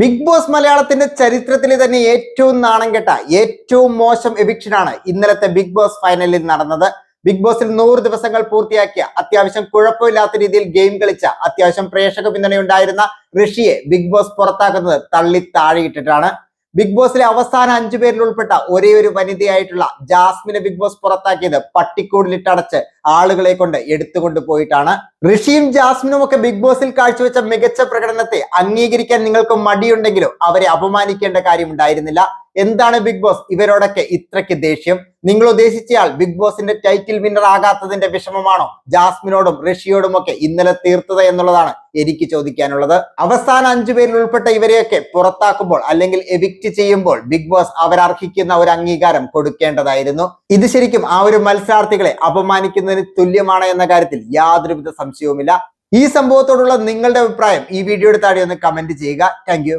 Big boss മലയാളത്തിന്റെ ചരിത്രത്തിലെ തന്നെ ഏറ്റവും നാണം കെട്ട ഏറ്റവും മോശം എവിക്ഷനാണ് ഇന്നലത്തെ ബിഗ് ബോസ് ഫൈനലിൽ നടന്നത്. ബിഗ് ബോസിൽ നൂറ് ദിവസങ്ങൾ പൂർത്തിയാക്കിയ അത്യാവശ്യം കുഴപ്പമില്ലാത്ത രീതിയിൽ ഗെയിം കളിച്ച അത്യാവശ്യം പ്രേക്ഷക പിന്തുണയുണ്ടായിരുന്ന ഋഷിയെ ബിഗ് ബോസ് പുറത്താക്കുന്നത് തള്ളി താഴെയിട്ടിട്ടാണ്. ബിഗ് ബോസിലെ അവസാന അഞ്ചു പേരിൽ ഉൾപ്പെട്ട ഒരേ ഒരു വനിതയായിട്ടുള്ള ജാസ്മിനെ ബിഗ് ബോസ് പുറത്താക്കിയത് പട്ടിക്കൂടിലിട്ടടച്ച് ആളുകളെ കൊണ്ട് എടുത്തുകൊണ്ട് പോയിട്ടാണ്. ഋഷിയും ജാസ്മിനും ഒക്കെ ബിഗ് ബോസിൽ കാഴ്ചവെച്ച മികച്ച പ്രകടനത്തെ അംഗീകരിക്കാൻ നിങ്ങൾക്ക് മടിയുണ്ടെങ്കിലും അവരെ അപമാനിക്കേണ്ട കാര്യമുണ്ടായിരുന്നില്ല എന്താണ് ബിഗ് ബോസ്? ഇവരോടൊക്കെ ഇത്രയ്ക്ക് ദേഷ്യം. നിങ്ങൾ ഉദ്ദേശിച്ചയാൾ ബിഗ് ബോസിന്റെ ടൈറ്റിൽ വിന്നർ ആകാത്തതിന്റെ വിഷമമാണോ? ജാസ്മിനോടും ഋഷിയോടും ഒക്കെ ഇന്നലെ തീർത്തത് എന്നുള്ളതാണ് എനിക്ക് ചോദിക്കാനുള്ളത്. അവസാന അഞ്ചു പേരിൽ ഉൾപ്പെട്ട ഇവരെയൊക്കെ പുറത്താക്കുമ്പോൾ അല്ലെങ്കിൽ എവിക്റ്റ് ചെയ്യുമ്പോൾ ബിഗ് ബോസ് അവരർഹിക്കുന്ന ഒരു അംഗീകാരം കൊടുക്കേണ്ടതായിരുന്നു. ഇത് ശരിക്കും ആ ഒരു മത്സരാർത്ഥികളെ അപമാനിക്കുന്നതിന് തുല്യമാണ് എന്ന കാര്യത്തിൽ യാതൊരുവിധ സംശയവുമില്ല. ഈ സംഭവത്തോടുള്ള നിങ്ങളുടെ അഭിപ്രായം ഈ വീഡിയോയുടെ താഴെ ഒന്ന് കമന്റ് ചെയ്യുക. താങ്ക്